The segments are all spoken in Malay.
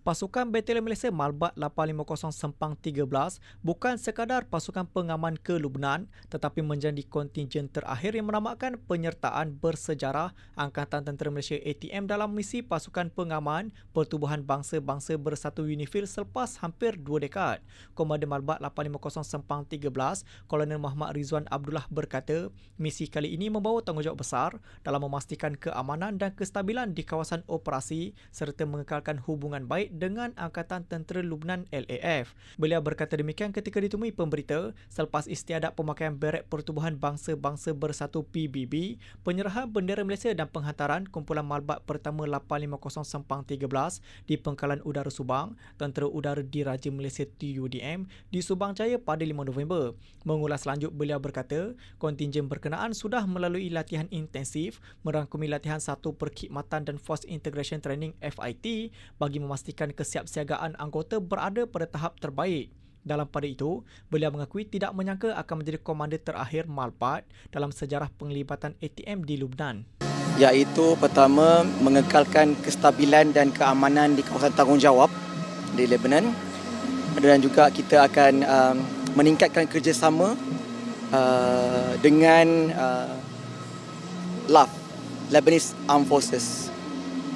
Pasukan Batalion Malaysia Malbat 850 Sempang 13 bukan sekadar pasukan pengaman ke Lubnan tetapi menjadi kontingen terakhir yang menamatkan penyertaan bersejarah Angkatan Tentera Malaysia ATM dalam misi pasukan pengaman Pertubuhan Bangsa-Bangsa Bersatu UNIFIL selepas hampir dua dekad. Komandan Malbat 850 Sempang 13, Kolonel Muhammad Rizwan Abdullah berkata, misi kali ini membawa tanggungjawab besar dalam memastikan keamanan dan kestabilan di kawasan operasi serta mengekalkan hubungan baik dengan Angkatan Tentera Lubnan LAF. Beliau berkata demikian ketika ditemui pemberita selepas istiadat pemakaian beret Pertubuhan Bangsa-Bangsa Bersatu PBB, penyerahan bendera Malaysia dan penghantaran kumpulan malbat pertama 850 Sempang 13 di Pengkalan Udara Subang, Tentera Udara Diraja Malaysia TUDM di Subang Jaya pada 5 November. Mengulas lanjut beliau berkata, kontingen berkenaan sudah melalui latihan intensif merangkumi latihan satu perkhidmatan dan Force Integration Training FIT bagi memastikan memastikan kesiapsiagaan anggota berada pada tahap terbaik. Dalam pada itu, beliau mengakui tidak menyangka akan menjadi komander terakhir Malpat dalam sejarah penglibatan ATM di Lubnan. Iaitu pertama mengekalkan kestabilan dan keamanan di kawasan tanggungjawab di Lebanon dan juga kita akan um, meningkatkan kerjasama uh, dengan uh, LAF, Lebanese Armed Forces.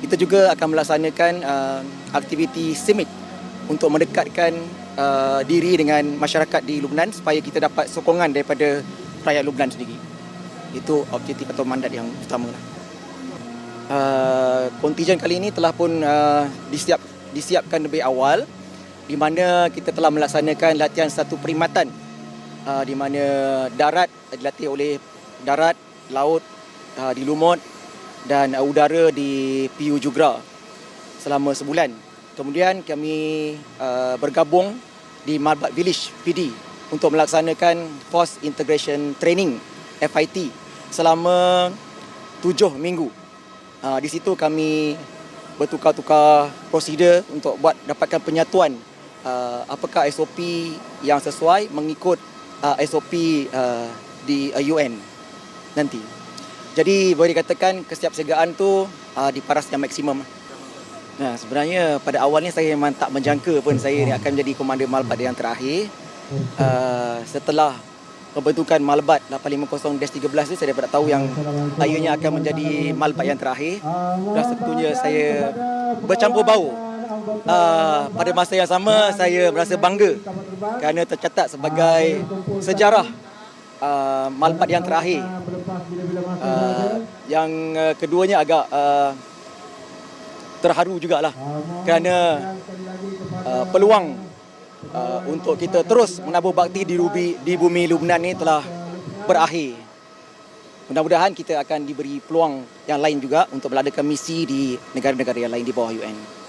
Kita juga akan melaksanakan uh, aktiviti SIMIT untuk mendekatkan uh, diri dengan masyarakat di Lubnan supaya kita dapat sokongan daripada rakyat Lubnan sendiri. Itu objektif atau mandat yang utama. Uh, kontingen kali ini telah pun uh, disiap, disiapkan lebih awal di mana kita telah melaksanakan latihan satu perkhidmatan uh, di mana darat dilatih oleh darat, laut uh, di Lumut dan uh, udara di PU Jugra selama sebulan. Kemudian kami uh, bergabung di Malbat Village PD untuk melaksanakan Force Integration Training FIT selama tujuh minggu. Uh, di situ kami bertukar-tukar prosedur untuk buat dapatkan penyatuan uh, apakah SOP yang sesuai mengikut uh, SOP uh, di uh, UN nanti. Jadi boleh dikatakan kesiapsiagaan tu uh, di paras yang maksimum. Nah, sebenarnya pada awalnya saya memang tak menjangka pun saya ni akan menjadi komander Malbat yang terakhir. Uh, setelah pembentukan Malbat 850-13 ni saya dapat tahu yang ayahnya akan menjadi Malbat yang terakhir. Dan tentunya saya bercampur bau. Uh, pada masa yang sama saya merasa bangga kerana tercatat sebagai sejarah uh, Malbat yang terakhir. Uh, yang uh, keduanya agak uh, terharu jugalah kerana uh, peluang uh, untuk kita terus menabur bakti di, rubi, di bumi Lubnan ini telah berakhir. Mudah-mudahan kita akan diberi peluang yang lain juga untuk meladakan misi di negara-negara yang lain di bawah UN.